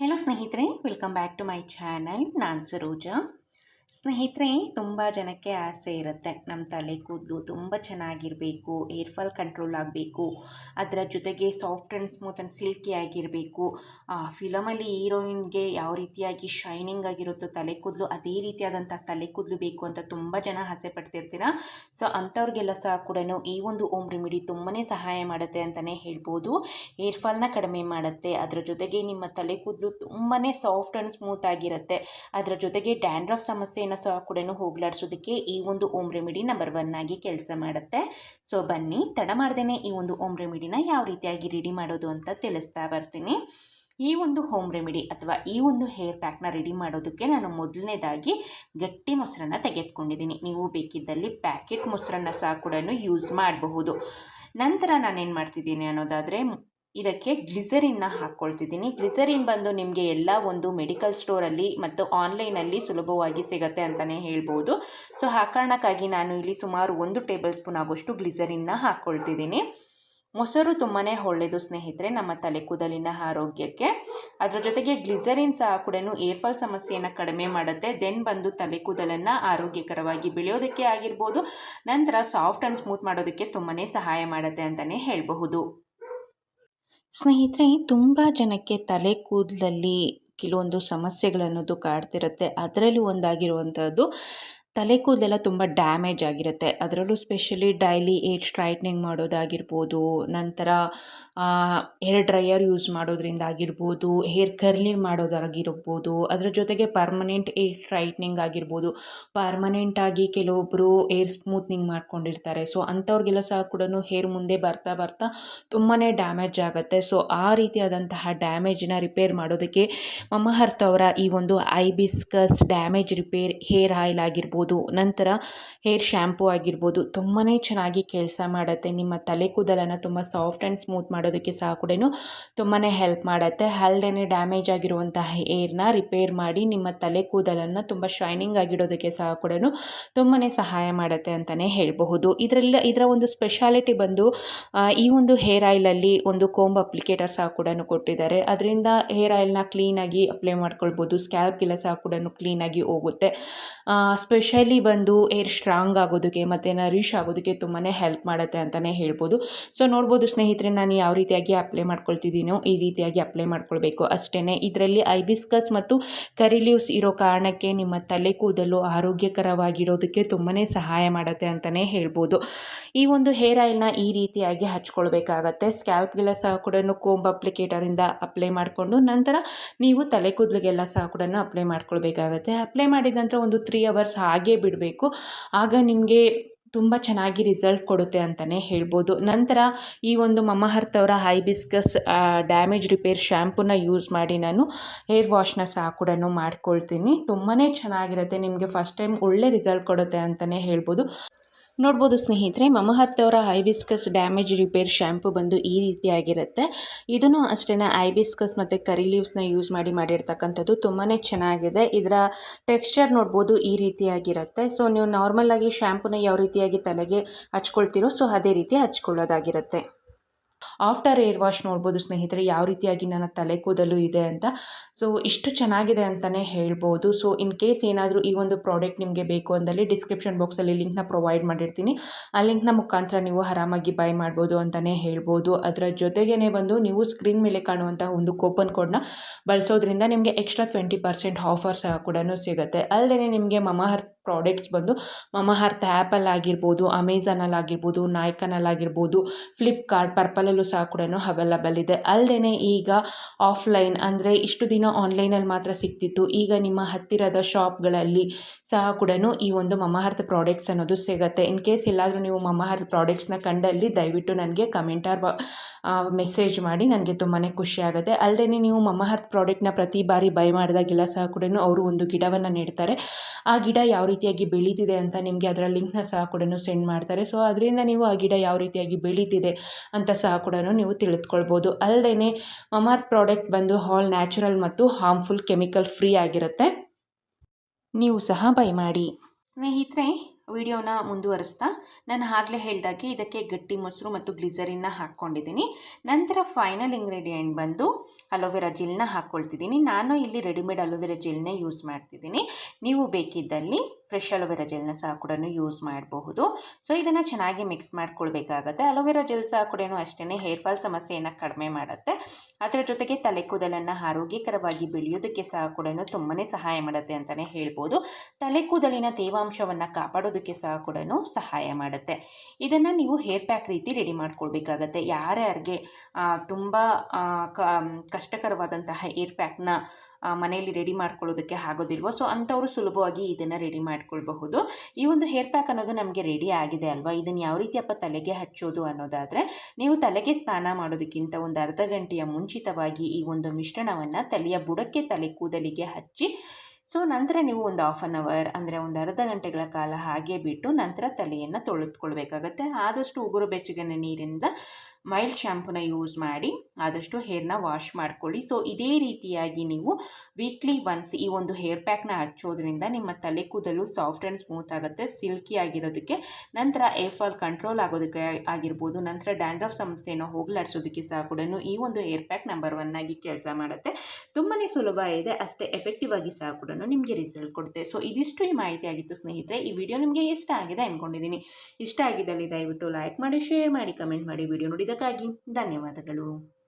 Hello ಸ್ನೇಹಿತರೆ welcome back to my channel ನಾನು ಸರೋಜಾ ಸ್ನೇಹಿತರೆ, ತುಂಬ ಜನಕ್ಕೆ ಆಸೆ ಇರುತ್ತೆ. ನಮ್ಮ ತಲೆ ಕೂದಲು ತುಂಬ ಚೆನ್ನಾಗಿರಬೇಕು, ಏರ್ ಫಾಲ್ ಕಂಟ್ರೋಲ್ ಆಗಬೇಕು, ಅದರ ಜೊತೆಗೆ soft and smooth and silky ಆಗಿರಬೇಕು. ಫಿಲಮಲ್ಲಿ ಹೀರೋಯಿನ್ಗೆ ಯಾವ ರೀತಿಯಾಗಿ ಶೈನಿಂಗ್ ಆಗಿರುತ್ತೋ, ತಲೆ ಕೂದಲು ಅದೇ ರೀತಿಯಾದಂಥ ತಲೆ ಕೂದಲು ಬೇಕು ಅಂತ ತುಂಬ ಜನ ಆಸೆ ಪಡ್ತಿರ್ತೀರ? ಸೊ, ಅಂಥವ್ರಿಗೆಲ್ಲ ಸಹ ಕೂಡ ಈ ಒಂದು ಓಮ್ ರೆಮಿಡಿ ತುಂಬಾ ಸಹಾಯ ಮಾಡುತ್ತೆ ಅಂತಲೇ ಹೇಳ್ಬೋದು. ಏರ್ ಫಾಲ್ನ ಕಡಿಮೆ ಮಾಡುತ್ತೆ, ಅದರ ಜೊತೆಗೆ ನಿಮ್ಮ ತಲೆ ಕೂದಲು ತುಂಬಾ ಸಾಫ್ಟ್ ಆ್ಯಂಡ್ ಸ್ಮೂತ್ ಆಗಿರುತ್ತೆ. ಅದರ ಜೊತೆಗೆ ಡ್ಯಾಂಡ್ರಫ್ ಸಮಸ್ಯೆಯನ್ನು ಸಹ ಕೂಡ ಹೋಗ್ಲಾಡಿಸೋದಕ್ಕೆ ಈ ಒಂದು ಓಮ್ ರೆಮಿಡಿ ನಂಬರ್ ಒನ್ ಆಗಿ ಕೆಲಸ ಮಾಡುತ್ತೆ. ಸೊ ಬನ್ನಿ, ತಡ ಮಾಡ್ದೇ ಈ ಒಂದು ಓಮ್ ರೆಮಿಡಿನ ಯಾವ ರೀತಿಯಾಗಿ ರೆಡಿ ಮಾಡೋದು ಅಂತ ತಿಳಿಸ್ತಾ ಬರ್ತೀನಿ. ಈ ಒಂದು ಹೋಮ್ ರೆಮಿಡಿ ಅಥವಾ ಈ ಒಂದು ಹೇರ್ ಪ್ಯಾಕ್ನ ರೆಡಿ ಮಾಡೋದಕ್ಕೆ ನಾನು ಮೊದಲನೇದಾಗಿ ಗಟ್ಟಿ ಮೊಸರನ್ನು ತೆಗೆದುಕೊಂಡಿದ್ದೀನಿ. ನೀವು ಬೇಕಿದ್ದಲ್ಲಿ ಪ್ಯಾಕೆಟ್ ಮೊಸರನ್ನು ಸಹ ಕೂಡ ಯೂಸ್ ಮಾಡಬಹುದು. ನಂತರ ನಾನೇನು ಮಾಡ್ತಿದ್ದೀನಿ ಅನ್ನೋದಾದರೆ ಇದಕ್ಕೆ ಗ್ಲಿಸರಿನ್ನ ಹಾಕ್ಕೊಳ್ತಿದ್ದೀನಿ. ಗ್ಲಿಸರಿನ್ ಬಂದು ನಿಮಗೆ ಎಲ್ಲ ಒಂದು ಮೆಡಿಕಲ್ ಸ್ಟೋರಲ್ಲಿ ಮತ್ತು ಆನ್ಲೈನಲ್ಲಿ ಸುಲಭವಾಗಿ ಸಿಗುತ್ತೆ ಅಂತಲೇ ಹೇಳ್ಬೋದು. ಸೊ ಆ ಕಾರಣಕ್ಕಾಗಿ ನಾನು ಇಲ್ಲಿ ಸುಮಾರು ಒಂದು ಟೇಬಲ್ ಸ್ಪೂನ್ ಆಗೋಷ್ಟು ಗ್ಲಿಸರಿನ್ನ ಹಾಕ್ಕೊಳ್ತಿದ್ದೀನಿ. ಮೊಸರು ತುಂಬಾ ಒಳ್ಳೆಯದು ಸ್ನೇಹಿತರೆ ನಮ್ಮ ತಲೆ ಕೂದಲಿನ ಆರೋಗ್ಯಕ್ಕೆ. ಅದರ ಜೊತೆಗೆ ಗ್ಲಿಸರಿನ್ ಸಹ ಕೂಡ ಏರ್ಫಾಲ್ ಸಮಸ್ಯೆಯನ್ನು ಕಡಿಮೆ ಮಾಡುತ್ತೆ. ದೆನ್ ಬಂದು ತಲೆ ಕೂದಲನ್ನು ಆರೋಗ್ಯಕರವಾಗಿ ಬೆಳೆಯೋದಕ್ಕೆ ಆಗಿರ್ಬೋದು. ನಂತರ ಸಾಫ್ಟ್ ಆ್ಯಂಡ್ ಸ್ಮೂತ್ ಮಾಡೋದಕ್ಕೆ ತುಂಬಾ ಸಹಾಯ ಮಾಡುತ್ತೆ ಅಂತಲೇ ಹೇಳಬಹುದು. ಸ್ನೇಹಿತರೆ ತುಂಬ ಜನಕ್ಕೆ ತಲೆ ಕೂದಲಲ್ಲಿ ಕೆಲವೊಂದು ಸಮಸ್ಯೆಗಳನ್ನೋದು ಕಾಡ್ತಿರುತ್ತೆ. ಅದರಲ್ಲೂ ಒಂದಾಗಿರುವಂಥದ್ದು ತಲೆ ಕೂದಲೆಲ್ಲ ತುಂಬ ಡ್ಯಾಮೇಜ್ ಆಗಿರುತ್ತೆ. ಅದರಲ್ಲೂ ಸ್ಪೆಷಲಿ ಡೈಲಿ ಏರ್ ಸ್ಟ್ರೈಟ್ನಿಂಗ್ ಮಾಡೋದಾಗಿರ್ಬೋದು, ನಂತರ ಹೇರ್ ಡ್ರೈಯರ್ ಯೂಸ್ ಮಾಡೋದ್ರಿಂದ ಆಗಿರ್ಬೋದು, ಹೇರ್ ಕರ್ಲಿಂಗ್ ಮಾಡೋದಾಗಿರ್ಬೋದು, ಅದರ ಜೊತೆಗೆ ಪರ್ಮನೆಂಟ್ ಏರ್ ಸ್ಟ್ರೈಟ್ನಿಂಗ್ ಆಗಿರ್ಬೋದು. ಪರ್ಮನೆಂಟಾಗಿ ಕೆಲವೊಬ್ಬರು ಏರ್ ಸ್ಮೂತ್ನಿಂಗ್ ಮಾಡ್ಕೊಂಡಿರ್ತಾರೆ. ಸೊ, ಅಂಥವ್ರಿಗೆಲ್ಲ ಸಹ ಕೂಡ ಹೇರ್ ಮುಂದೆ ಬರ್ತಾ ಬರ್ತಾ ತುಂಬಾ ಡ್ಯಾಮೇಜ್ ಆಗುತ್ತೆ. ಸೊ, ಆ ರೀತಿಯಾದಂತಹ ಡ್ಯಾಮೇಜನ್ನ ರಿಪೇರ್ ಮಾಡೋದಕ್ಕೆ ಮಮಹರ್ತ್ ಅವರ ಈ ಒಂದು hibiscus damage repair hair oil ಆಗಿರ್ಬೋದು ನಂತರ ಹೇರ್ ಶ್ಯಾಂಪೂ ಆಗಿರ್ಬೋದು ತುಂಬಾ ಚೆನ್ನಾಗಿ ಕೆಲಸ ಮಾಡುತ್ತೆ. ನಿಮ್ಮ ತಲೆ ಕೂದಲನ್ನು ತುಂಬ ಸಾಫ್ಟ್ ಆ್ಯಂಡ್ ಸ್ಮೂತ್ ಮಾಡೋದಕ್ಕೆ ಸಹ ಕೂಡ ತುಂಬಾ ಹೆಲ್ಪ್ ಮಾಡುತ್ತೆ. ಅಲ್ಲದೆ ಡ್ಯಾಮೇಜ್ ಆಗಿರುವಂತಹ ಏರ್ನ ರಿಪೇರ್ ಮಾಡಿ ನಿಮ್ಮ ತಲೆ ಕೂದಲನ್ನು ತುಂಬ ಶೈನಿಂಗ್ ಆಗಿಡೋದಕ್ಕೆ ಸಹ ಕೂಡ ತುಂಬಾ ಸಹಾಯ ಮಾಡುತ್ತೆ ಅಂತಲೇ ಹೇಳಬಹುದು. ಇದರಲ್ಲಿ, ಇದರ ಒಂದು ಸ್ಪೆಷಾಲಿಟಿ ಬಂದು ಈ ಒಂದು ಹೇರ್ ಆಯಿಲಲ್ಲಿ ಒಂದು ಕೋಂಬ್ ಅಪ್ಲಿಕೇಟರ್ ಸಹ ಕೂಡ ಕೊಟ್ಟಿದ್ದಾರೆ. ಅದರಿಂದ ಹೇರ್ ಆಯಿಲ್ನ ಕ್ಲೀನಾಗಿ ಅಪ್ಲೈ ಮಾಡ್ಕೊಳ್ಬೋದು ಸ್ಕ್ಯಾಲ್ಪ್ಗೆಲ್ಲ ಸಹ ಕೂಡ ಕ್ಲೀನಾಗಿ ಹೋಗುತ್ತೆ. ಸ್ಪೆಷಲಿ ಬಂದು ಏರ್ ಸ್ಟ್ರಾಂಗ್ ಆಗೋದಕ್ಕೆ ಮತ್ತು ನರಿಶ್ ಆಗೋದಕ್ಕೆ ತುಂಬಾ ಹೆಲ್ಪ್ ಮಾಡುತ್ತೆ ಅಂತಲೇ ಹೇಳ್ಬೋದು. ಸೊ ನೋಡ್ಬೋದು ಸ್ನೇಹಿತರೆ, ನಾನು ಯಾವ ರೀತಿಯಾಗಿ ಅಪ್ಲೈ ಮಾಡ್ಕೊಳ್ತಿದ್ದೀನೋ ಈ ರೀತಿಯಾಗಿ ಅಪ್ಲೈ ಮಾಡ್ಕೊಳ್ಬೇಕು. ಅಷ್ಟೇ ಇದರಲ್ಲಿ ಐಬಿಸ್ಕಸ್ ಮತ್ತು ಕರಿ ಲೀವ್ಸ್ ಇರೋ ಕಾರಣಕ್ಕೆ ನಿಮ್ಮ ತಲೆ ಕೂದಲು ಆರೋಗ್ಯಕರವಾಗಿರೋದಕ್ಕೆ ತುಂಬಾ ಸಹಾಯ ಮಾಡುತ್ತೆ ಅಂತಲೇ ಹೇಳ್ಬೋದು. ಈ ಒಂದು ಹೇರ್ ಆಯಿಲ್ನ ಈ ರೀತಿಯಾಗಿ ಹಚ್ಕೊಳ್ಬೇಕಾಗತ್ತೆ. ಸ್ಕ್ಯಾಲ್ಪ್ಗೆಲ್ಲ ಸಹ ಕೂಡ ಕೋಂಬ್ ಅಪ್ಲಿಕೇಟರಿಂದ ಅಪ್ಲೈ ಮಾಡಿಕೊಂಡು ನಂತರ ನೀವು ತಲೆ ಕೂದಲಿಗೆಲ್ಲ ಸಹ ಕೂಡ ಅಪ್ಲೈ ಮಾಡ್ಕೊಳ್ಬೇಕಾಗತ್ತೆ. ಅಪ್ಲೈ ಮಾಡಿದ ನಂತರ ಒಂದು ತ್ರೀ ಅವರ್ಸ್ ಬಿಡಬೇಕು. ಆಗ ನಿಮಗೆ ತುಂಬ ಚೆನ್ನಾಗಿ ರಿಸಲ್ಟ್ ಕೊಡುತ್ತೆ ಅಂತಲೇ ಹೇಳ್ಬೋದು. ನಂತರ ಈ ಒಂದು ಮಮಹರ್ತ್ ಅವರ ಹೈಬಿಸ್ಕಸ್ ಡ್ಯಾಮೇಜ್ ರಿಪೇರ್ ಶ್ಯಾಂಪೂನ ಯೂಸ್ ಮಾಡಿ ನಾನು ಹೇರ್ ವಾಶ್ನ ಸಹ ಕೂಡ ಮಾಡ್ಕೊಳ್ತೀನಿ. ತುಂಬಾ ಚೆನ್ನಾಗಿರುತ್ತೆ. ನಿಮಗೆ ಫಸ್ಟ್ ಟೈಮ್ ಒಳ್ಳೆ ರಿಸಲ್ಟ್ ಕೊಡುತ್ತೆ ಅಂತಲೇ ಹೇಳ್ಬೋದು. ನೋಡ್ಬೋದು ಸ್ನೇಹಿತರೆ, ಮಮಹರ್ತ್ ಅವರ ಹೈಬಿಸ್ಕಸ್ ಡ್ಯಾಮೇಜ್ ರಿಪೇರ್ ಶ್ಯಾಂಪು ಬಂದು ಈ ರೀತಿಯಾಗಿರುತ್ತೆ. ಇದನ್ನು ಅಷ್ಟೇ ಐಬಿಸ್ಕಸ್ ಮತ್ತು ಕರಿ ಲೀವ್ಸ್ನ ಯೂಸ್ ಮಾಡಿ ಮಾಡಿರ್ತಕ್ಕಂಥದ್ದು ತುಂಬಾ ಚೆನ್ನಾಗಿದೆ. ಇದರ ಟೆಕ್ಸ್ಚರ್ ನೋಡ್ಬೋದು ಈ ರೀತಿಯಾಗಿರುತ್ತೆ. ಸೊ, ನೀವು ನಾರ್ಮಲಾಗಿ ಶ್ಯಾಂಪೂನ ಯಾವ ರೀತಿಯಾಗಿ ತಲೆಗೆ ಹಚ್ಕೊಳ್ತೀರೋ, ಸೊ ಅದೇ ರೀತಿ ಹಚ್ಕೊಳ್ಳೋದಾಗಿರುತ್ತೆ. ಆಫ್ಟರ್ ಏರ್ ವಾಶ್ ನೋಡ್ಬೋದು ಸ್ನೇಹಿತರೆ, ಯಾವ ರೀತಿಯಾಗಿ ನನ್ನ ತಲೆ ಕೂದಲು ಇದೆ ಅಂತ. ಸೊ ಇಷ್ಟು ಚೆನ್ನಾಗಿದೆ ಅಂತಲೇ ಹೇಳ್ಬೋದು. ಸೊ ಇನ್ ಕೇಸ್ ಏನಾದರೂ ಈ ಒಂದು ಪ್ರಾಡಕ್ಟ್ ನಿಮಗೆ ಬೇಕು ಅಂದಲ್ಲಿ ಡಿಸ್ಕ್ರಿಪ್ಷನ್ ಬಾಕ್ಸಲ್ಲಿ ಲಿಂಕ್ನ ಪ್ರೊವೈಡ್ ಮಾಡಿರ್ತೀನಿ. ಆ ಲಿಂಕ್ನ ಮುಖಾಂತರ ನೀವು ಆರಾಮಾಗಿ ಬೈ ಮಾಡ್ಬೋದು ಅಂತಲೇ ಹೇಳ್ಬೋದು. ಅದರ ಜೊತೆಗೇ ಬಂದು ನೀವು ಸ್ಕ್ರೀನ್ ಮೇಲೆ ಕಾಣುವಂತಹ ಒಂದು ಕೂಪನ್ ಕೋಡ್ನ ಬಳಸೋದ್ರಿಂದ ನಿಮಗೆ ಎಕ್ಸ್ಟ್ರಾ ಟ್ವೆಂಟಿ ಪರ್ಸೆಂಟ್ ಆಫರ್ಸ್ ಕೂಡ ಸಿಗುತ್ತೆ. ಅಲ್ಲದೆ ನಿಮಗೆ ಮಮಹರ್ತ್ ಪ್ರಾಡಕ್ಟ್ಸ್ ಬಂದು ಮಮಹರ್ತ್ ಆ್ಯಪಲ್ಲಿ ಆಗಿರ್ಬೋದು ಅಮೆಝಾನಲ್ಲಿ ಆಗಿರ್ಬೋದು ನಾಯ್ಕನಲ್ಲಿ ಆಗಿರ್ಬೋದು ಫ್ಲಿಪ್ಕಾರ್ಟ್, ಪರ್ಪಲಲ್ಲೂ ಸಹ ಕೂಡ ಅವೈಲಬಲ್ ಇದೆ. ಅಲ್ಲದೆ ಈಗ ಆಫ್ಲೈನ್ ಅಂದರೆ ಇಷ್ಟು ದಿನ ಆನ್ಲೈನಲ್ಲಿ ಮಾತ್ರ ಸಿಗ್ತಿತ್ತು. ಈಗ ನಿಮ್ಮ ಹತ್ತಿರದ ಶಾಪ್ಗಳಲ್ಲಿ ಸಹ ಕೂಡ ಈ ಒಂದು ಮಮಹರ್ತ್ ಪ್ರಾಡಕ್ಟ್ಸ್ ಅನ್ನೋದು ಸಿಗುತ್ತೆ. ಇನ್ ಕೇಸ್ ಎಲ್ಲಾದರೂ ನೀವು ಮಮಹರ್ತ್ ಪ್ರಾಡಕ್ಟ್ಸ್ನ ಕಂಡಲ್ಲಿ ದಯವಿಟ್ಟು ನನಗೆ ಕಮೆಂಟಾರ್ ಮೆಸೇಜ್ ಮಾಡಿ, ನನಗೆ ತುಂಬಾ ಖುಷಿ ಆಗುತ್ತೆ. ಅಲ್ಲದೆ ನೀವು ಮಮಹರ್ತ್ ಪ್ರಾಡಕ್ಟ್ನ ಪ್ರತಿ ಬಾರಿ ಬೈ ಮಾಡಿದಾಗೆಲ್ಲ ಸಹ ಕೂಡ ಅವರು ಒಂದು ಗಿಡವನ್ನು ನೀಡ್ತಾರೆ. ಆ ಗಿಡ ಯಾವ ರೀತಿಯಾಗಿ ಬೆಳೀತಿದೆ ಅಂತ ನಿಮಗೆ ಅದರ ಲಿಂಕ್ನ ಸಹ ಕೂಡ ಸೆಂಡ್ ಮಾಡ್ತಾರೆ. ಸೊ ಅದರಿಂದ ನೀವು ಆ ಗಿಡ ಯಾವ ರೀತಿಯಾಗಿ ಬೆಳೀತಿದೆ ಅಂತ ಸಹ ಕೂಡ ನೀವು ತಿಳಿದುಕೊಳ್ಬೋದು. ಅಲ್ಲದೆ ಮಮಾರ್ತ್ ಪ್ರಾಡಕ್ಟ್ ಬಂದು ಹಾಲ್ ನ್ಯಾಚುರಲ್ ಮತ್ತು ಹಾರ್ಮ್ಫುಲ್ ಕೆಮಿಕಲ್ ಫ್ರೀ ಆಗಿರುತ್ತೆ. ನೀವು ಸಹ ಬೈ ಮಾಡಿ. ಸ್ನೇಹಿತರೆ ವಿಡಿಯೋನ ಮುಂದುವರಿಸ್ತಾ ನಾನು ಆಗಲೇ ಹೇಳಿದಾಗೆ ಇದಕ್ಕೆ ಗಟ್ಟಿ ಮೊಸರು ಮತ್ತು ಗ್ಲಿಸರಿನ್ನ ಹಾಕ್ಕೊಂಡಿದ್ದೀನಿ. ನಂತರ ಫೈನಲ್ ಇಂಗ್ರೀಡಿಯೆಂಟ್ ಬಂದು ಅಲೋವೆರಾ ಜೆಲ್ನ ಹಾಕ್ಕೊಳ್ತಿದ್ದೀನಿ. ನಾನು ಇಲ್ಲಿ ರೆಡಿಮೇಡ್ ಅಲೋವೆರಾ ಜೆಲ್ನೇ ಯೂಸ್ ಮಾಡ್ತಿದ್ದೀನಿ. ನೀವು ಬೇಕಿದ್ದಲ್ಲಿ ಫ್ರೆಶ್ ಅಲೋವೆರಾ ಜೆಲ್ನ ಸಹ ಕೂಡ ಯೂಸ್ ಮಾಡಬಹುದು. ಸೊ ಇದನ್ನು ಚೆನ್ನಾಗಿ ಮಿಕ್ಸ್ ಮಾಡ್ಕೊಳ್ಬೇಕಾಗತ್ತೆ. ಅಲೋವೆರಾ ಜೆಲ್ ಸಹ ಕೂಡ ಅಷ್ಟೇ ಹೇರ್ ಫಾಲ್ ಸಮಸ್ಯೆಯನ್ನು ಕಡಿಮೆ ಮಾಡುತ್ತೆ. ಅದರ ಜೊತೆಗೆ ತಲೆ ಕೂದಲನ್ನು ಆರೋಗ್ಯಕರವಾಗಿ ಬೆಳೆಯೋದಕ್ಕೆ ಸಹ ಕೂಡ ತುಂಬಾ ಸಹಾಯ ಮಾಡುತ್ತೆ ಅಂತಲೇ ಹೇಳ್ಬೋದು. ತಲೆ ಕೂದಲಿನ ತೇವಾಂಶವನ್ನು ಕಾಪಾಡೋದಕ್ಕೆ ಸಹ ಕೂಡ ಸಹಾಯ ಮಾಡುತ್ತೆ. ಇದನ್ನು ನೀವು ಹೇರ್ ಪ್ಯಾಕ್ ರೀತಿ ರೆಡಿ ಮಾಡ್ಕೊಳ್ಬೇಕಾಗತ್ತೆ. ಯಾರ್ಯಾರಿಗೆ ತುಂಬ ಕಷ್ಟಕರವಾದಂತಹ ಹೇರ್ ಪ್ಯಾಕ್ನ ಮನೆಯಲ್ಲಿ ರೆಡಿ ಮಾಡ್ಕೊಳ್ಳೋದಕ್ಕೆ ಆಗೋದಿಲ್ವೋ, ಸೊ ಅಂಥವರು ಸುಲಭವಾಗಿ ಇದನ್ನು ರೆಡಿ ಮಾಡ್ಕೊಳ್ಬಹುದು. ಈ ಒಂದು ಹೇರ್ ಪ್ಯಾಕ್ ಅನ್ನೋದು ನಮಗೆ ರೆಡಿ ಆಗಿದೆ ಅಲ್ವಾ? ಇದನ್ನು ಯಾವ ರೀತಿಯಪ್ಪ ತಲೆಗೆ ಹಚ್ಚೋದು ಅನ್ನೋದಾದರೆ, ನೀವು ತಲೆಗೆ ಸ್ನಾನ ಮಾಡೋದಕ್ಕಿಂತ ಒಂದು ಅರ್ಧ ಗಂಟೆಯ ಮುಂಚಿತವಾಗಿ ಈ ಒಂದು ಮಿಶ್ರಣವನ್ನು ತಲೆಯ ಬುಡಕ್ಕೆ ತಲೆ ಕೂದಲಿಗೆ ಹಚ್ಚಿ ಸೊ ನಂತರ ನೀವು ಒಂದು ಆಫ್ ಆನ್ ಅವರ್ ಅಂದರೆ ಒಂದು ಅರ್ಧ ಗಂಟೆಗಳ ಕಾಲ ಹಾಗೆ ಬಿಟ್ಟು ನಂತರ ತಲೆಯನ್ನು ತೊಳೆದುಕೊಳ್ಬೇಕಾಗತ್ತೆ. ಆದಷ್ಟು ಉಗುರು ಬೆಚ್ಚಗಿನ ನೀರಿಂದ ಮೈಲ್ಡ್ ಶ್ಯಾಂಪೂನ ಯೂಸ್ ಮಾಡಿ ಆದಷ್ಟು ಹೇರ್ನ ವಾಶ್ ಮಾಡ್ಕೊಳ್ಳಿ. ಸೊ ಇದೇ ರೀತಿಯಾಗಿ ನೀವು ವೀಕ್ಲಿ ಒನ್ಸ್ ಈ ಒಂದು ಹೇರ್ ಪ್ಯಾಕ್ನ ಹಚ್ಚೋದ್ರಿಂದ ನಿಮ್ಮ ತಲೆ ಕೂದಲು ಸಾಫ್ಟ್ ಆ್ಯಂಡ್ ಸ್ಮೂತ್ ಆಗುತ್ತೆ ಸಿಲ್ಕಿ ಆಗಿರೋದಕ್ಕೆ. ನಂತರ ಏರ್ ಫಾಲ್ ಕಂಟ್ರೋಲ್ ಆಗೋದಕ್ಕೆ ಆಗಿರ್ಬೋದು, ನಂತರ ಡ್ಯಾಂಡ್ರಫ್ ಸಮಸ್ಯೆಯನ್ನು ಹೋಗಲಾಡಿಸೋದಕ್ಕೆ ಸಹ ಕೂಡ ಈ ಒಂದು ಹೇರ್ ಪ್ಯಾಕ್ ನಂಬರ್ ಒನ್ ಆಗಿ ಕೆಲಸ ಮಾಡುತ್ತೆ. ತುಂಬಾ ಸುಲಭ ಇದೆ, ಅಷ್ಟೇ ಎಫೆಕ್ಟಿವ್ ಆಗಿ ಸಹ ಕೂಡ ನಿಮಗೆ ರಿಸಲ್ಟ್ ಕೊಡುತ್ತೆ. ಸೊ ಇದಿಷ್ಟು ಈ ಮಾಹಿತಿ ಆಗಿತ್ತು ಸ್ನೇಹಿತರೆ. ಈ ವಿಡಿಯೋ ನಿಮಗೆ ಇಷ್ಟ ಆಗಿದೆ ಅಂದ್ಕೊಂಡಿದ್ದೀನಿ ಇಷ್ಟ ಆಗಿದ್ದಲ್ಲಿ ದಯವಿಟ್ಟು ಲೈಕ್ ಮಾಡಿ ಶೇರ್ ಮಾಡಿ ಕಮೆಂಟ್ ಮಾಡಿ ವಿಡಿಯೋ ನೋಡಿದ್ದಕ್ಕಾಗಿ ಧನ್ಯವಾದಗಳು.